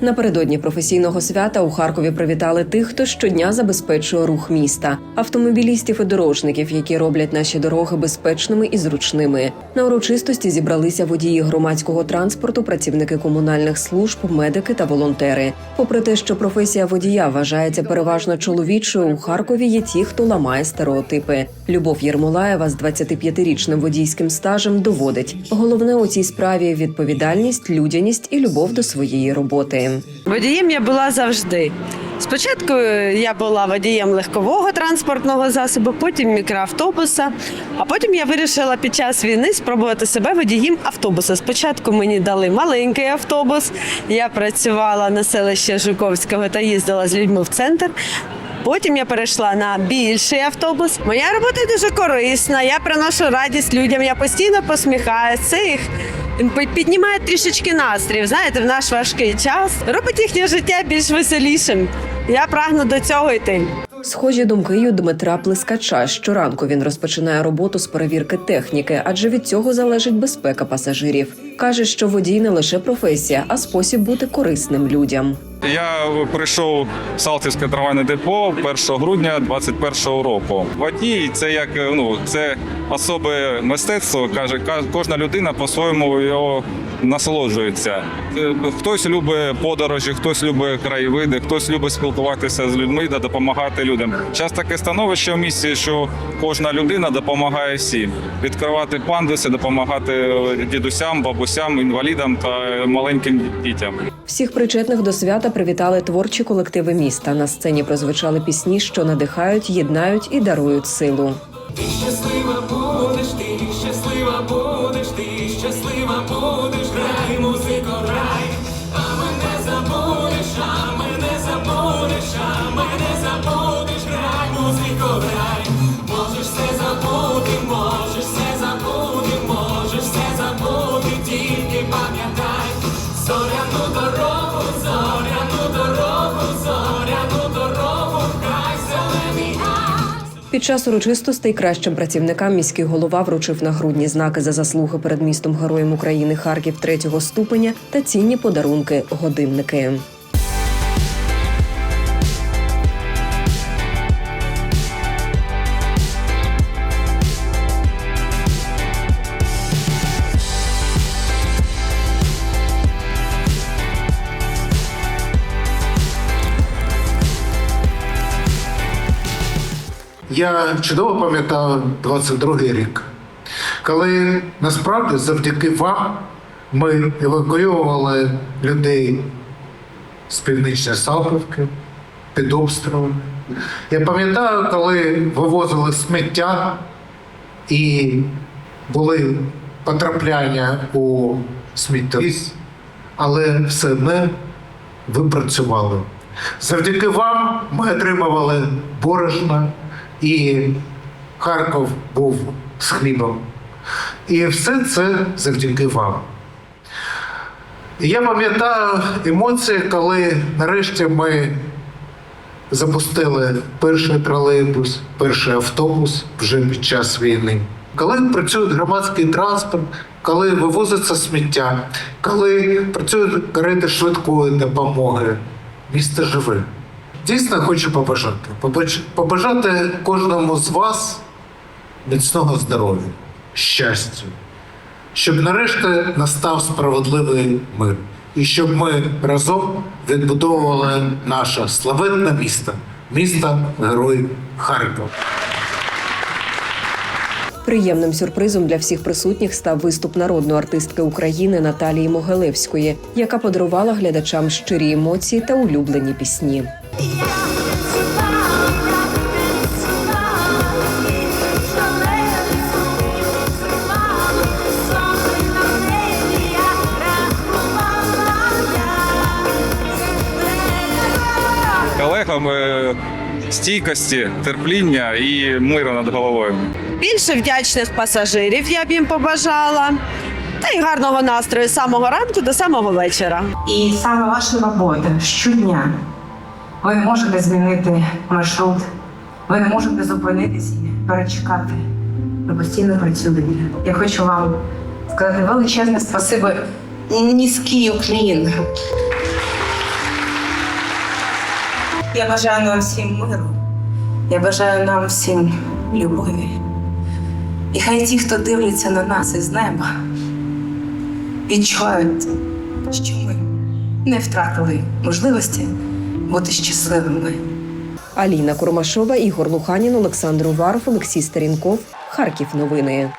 Напередодні професійного свята у Харкові привітали тих, хто щодня забезпечує рух міста, автомобілістів і дорожників, які роблять наші дороги безпечними і зручними. На урочистості зібралися водії громадського транспорту, працівники комунальних служб, медики та волонтери. Попри те, що професія водія вважається переважно чоловічою, у Харкові є ті, хто ламає стереотипи. Любов Єрмолаєва з 25-річним водійським стажем доводить: головне у цій справі відповідальність, людяність і любов до своєї роботи. Водієм я була завжди. Спочатку я була водієм легкового транспортного засобу, потім мікроавтобуса. А потім я вирішила під час війни спробувати себе водієм автобуса. Спочатку мені дали маленький автобус. Я працювала на селищі Жуковського та їздила з людьми в центр. Потім я перейшла на більший автобус. Моя робота дуже корисна. Я приношу радість людям. Я постійно посміхаюся. Це їх піднімає трішечки настрій. Знаєте, в наш важкий час робить їхнє життя більш веселішим. Я прагну до цього йти. Схожі думки й у Дмитра Плескача. Щоранку він розпочинає роботу з перевірки техніки, адже від цього залежить безпека пасажирів. каже, що водій не лише професія, а спосіб бути корисним людям. Я прийшов в Салтівське трамвайне депо 1 грудня 2021 року. Водій це як ну це особи мистецтво. каже, кожна людина по-своєму його насолоджується. Е, Хтось любить подорожі, хтось любить краєвиди, хтось любить спілкуватися з людьми та допомагати людям. Час таке становище в місті, що кожна людина допомагає всім. Відкривати пандуси, допомагати е, дідусям, бабусям, інвалідам та маленьким дітям. Всіх причетних до свята привітали творчі колективи міста. На сцені прозвучали пісні, що надихають, єднають і дарують силу. Ти щаслива будеш, ти щаслива будеш, ти щаслива Під час урочистостей кращим працівникам міський голова вручив нагрудні знаки за заслуги перед містом Героєм України Харків третього ступеня та цінні подарунки годинники. Я чудово пам'ятаю 22-й рік, коли насправді завдяки вам ми евакуювали людей з північної Салтівки під обстрілами. Я пам'ятаю, коли вивозили сміття і були потрапляння у сміттєвіз, але все одно ви працювали. Завдяки вам ми отримували борошно, і Харків був з хлібом. І все це завдяки вам. Я пам'ятаю емоції, коли нарешті ми запустили перший тролейбус, перший автобус вже під час війни. Коли працює громадський транспорт, коли вивозиться сміття, коли працюють карети швидкої допомоги, місто живе. Дійсно хочу побажати. Побажати кожному з вас міцного здоров'я, щастя, щоб нарешті настав справедливий мир. І щоб ми разом відбудовували наше славетне місто, місто Герой Харків. Приємним сюрпризом для всіх присутніх став виступ народної артистки України Наталії Могилевської, яка подарувала глядачам щирі емоції та улюблені пісні. колегам е, стійкості, терпління і миру над головою. Більше вдячних пасажирів я б їм побажала. Та й гарного настрою з самого ранку до самого вечора. І саме ваша робота щодня. Ви не можете змінити маршрут, ви не можете зупинитись і перечекати. Ви постійно працюєте. Я хочу вам сказати величезне спасибо, низький уклін Я бажаю нам всім миру. Я бажаю нам всім любові. І хай ті, хто дивляться на нас із неба, відчувають, що ми не втратили можливості бути щасливими. Аліна Курмашова, Ігор Луханін, Олександр Уваров, Олексій Старінков. Харків новини.